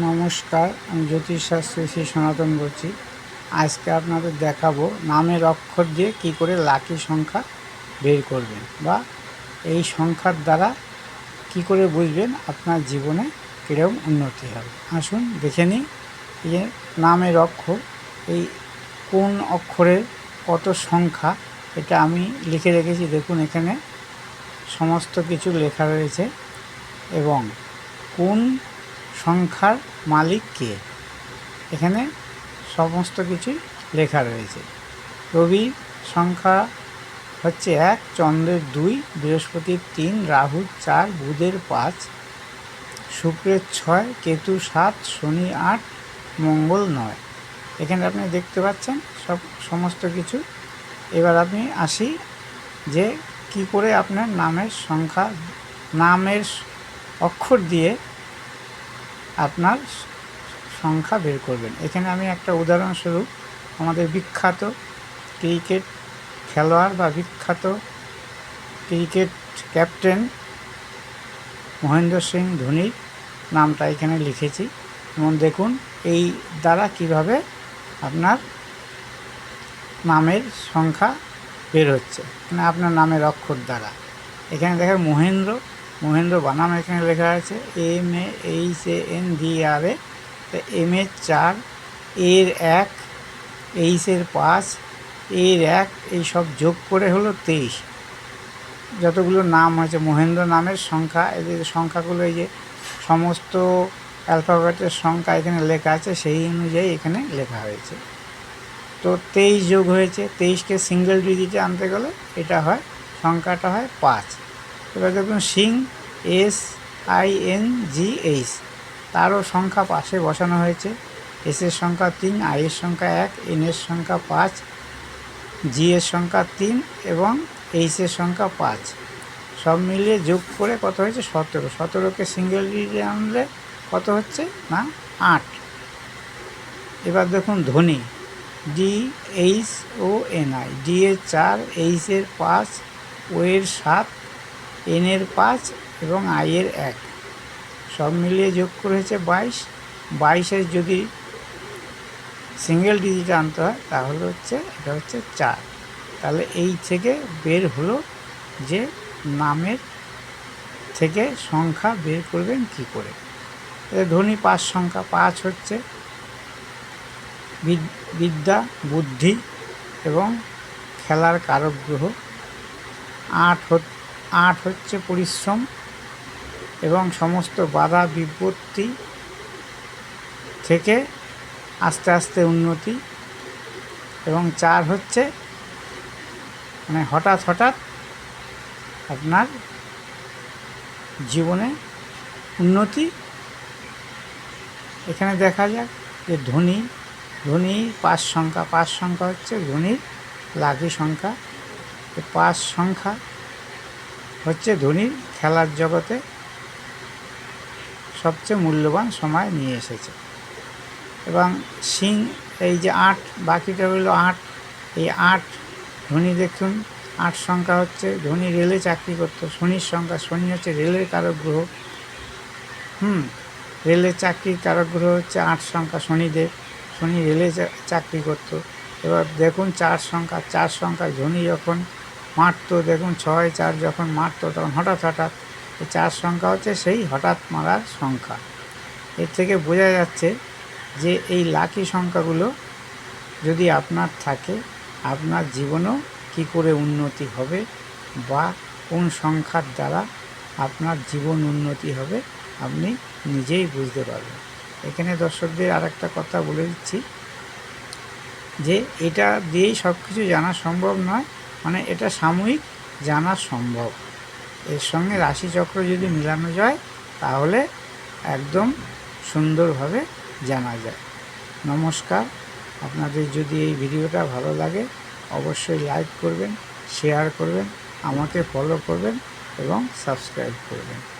নমস্কার, আমি জ্যোতিষশাস্ত্রী শ্রী সনাতন বলছি। আজকে আপনাদের দেখাবো নামের অক্ষর দিয়ে কি করে লাকি সংখ্যা বের করবেন বা এই সংখ্যার দ্বারা কি করে বুঝবেন আপনার জীবনে কীরকম উন্নতি হবে। আসুন দেখে নিই যে নামের অক্ষর, এই কোন অক্ষরের কত সংখ্যা, এটা আমি লিখে রেখেছি। দেখুন এখানে সমস্ত কিছু লেখা রয়েছে এবং কোন সংখ্যার মালিক কে? এখানে সমস্ত কিছুই লেখা রয়েছে। রবি সংখ্যা হচ্ছে এক, চন্দ্রের দুই, বৃহস্পতির তিন, রাহুর চার, বুধের পাঁচ, শুক্রের ছয় কেতু সাত, শনি আট, মঙ্গল নয়। এখানে আপনি দেখতে পাচ্ছেন সব সমস্ত কিছু। এবার আপনি আসি যে কি করে আপনার নামের সংখ্যা, নামের অক্ষর দিয়ে আপনার সংখ্যা বের করবেন। এখানে আমি একটা উদাহরণস্বরূপ, আমাদের বিখ্যাত ক্রিকেট খেলোয়াড় বা বিখ্যাত ক্রিকেট ক্যাপ্টেন মহেন্দ্র সিং ধোনির নামটা এখানে লিখেছি। যেমন দেখুন, এই দ্বারা কীভাবে আপনার নামের সংখ্যা বের হচ্ছে। মানে আপনার নামের অক্ষর দ্বারা। এখানে দেখেন মহেন্দ্র মহেন্দ্র বানাম এখানে লেখা আছে, M A H A N D R A M এর চার, এর এক এইচের পাঁচ, এর এক, এই সব যোগ করে হলো তেইশ। যতগুলো নাম হয়েছে, মহেন্দ্র নামের সংখ্যা এদের সংখ্যাগুলো, এই যে সমস্ত অ্যালফাবেটের সংখ্যা এখানে লেখা আছে, সেই অনুযায়ী এখানে লেখা হয়েছে। তো তেইশ যোগ হয়েছে, তেইশকে সিঙ্গেল ডিজিটে আনতে গেলে এটা হয়, সংখ্যাটা হয় পাঁচ। এবার দেখুন, Singh, S, I, N, G, H. তারও সংখ্যা পাশে বসানো হয়েছে। এসের সংখ্যা তিন আইয়ের সংখ্যা এক, এন এর সংখ্যা পাঁচ, জি এর সংখ্যা তিন এবং এইচের সংখ্যা পাঁচ। সব মিলিয়ে যোগ করে কত হয়েছে? সতেরো। সতেরোকে সিঙ্গেল ডিজিটে আনলে কত হচ্ছে? না, আট। এবার দেখুন Dhoni D H O N I D এর চার এইচ এর পাঁচ ও এর সাত এন এর পাঁচ এবং আই এর এক। সব মিলিয়ে যোগ করেছে বাইশ। বাইশের যদি সিঙ্গেল ডিজিট আনতে হয়, তাহলে হচ্ছে, এটা হচ্ছে চার। তাহলে এই থেকে বের হলো যে নামের থেকে সংখ্যা বের করবেন কি করে? ধনী পাঁচ সংখ্যা, পাঁচ হচ্ছে বিদ্যা, বুদ্ধি এবং খেলার কারক গ্রহ। আট আট হচ্ছে পরিশ্রম এবং সমস্ত বাধা বিপত্তি থেকে আস্তে আস্তে উন্নতি এবং চার হচ্ছে মানে হঠাৎ হঠাৎ আপনার জীবনে উন্নতি। এখানে দেখা যাক যে ধনী ধনী পাঁচ সংখ্যা পাঁচ সংখ্যা হচ্ছে ধনীর, লাকি সংখ্যা। পাঁচ সংখ্যা হচ্ছে ধোনির খেলার জগতে সবচেয়ে মূল্যবান সময় নিয়ে এসেছে। এবং সিং এই যে আট, বাকিটা হলো আট, এই আট ধোনি দেখুন, আট সংখ্যা হচ্ছে ধোনি রেলে চাকরি করতো শনির সংখ্যা শনি হচ্ছে রেলের কারক গ্রহ হুম রেলের চাকরির কারক গ্রহ হচ্ছে আট সংখ্যা শনিদেব শনি রেলে চাকরি করতো। এবার দেখুন চার সংখ্যা চার সংখ্যা ধোনি যখন মারতো, দেখুন ছয়, চার যখন মারতো, তখন হঠাৎ হঠাৎ এই চার সংখ্যা হচ্ছে সেই হঠাৎ মারার সংখ্যা। এর থেকে বোঝা যাচ্ছে যে এই লাকি সংখ্যাগুলো যদি আপনার থাকে, আপনার জীবনও কী করে উন্নতি হবে বা কোন সংখ্যার দ্বারা আপনার জীবন উন্নতি হবে, আপনি নিজেই বুঝতে পারবেন। এখানে দর্শকদের আর একটা কথা বলে দিচ্ছি যে এটা দিয়েই সব কিছু জানা সম্ভব নয়। মানে এটা সাময়িক জানা সম্ভব। এর সঙ্গে রাশিচক্র যদি মিলানো যায়, তাহলে একদম সুন্দরভাবে জানা যায়। নমস্কার। আপনাদের যদি এই ভিডিওটা ভালো লাগে, অবশ্যই লাইক করবেন, শেয়ার করবেন, আমাকে ফলো করবেন এবং সাবস্ক্রাইব করবেন।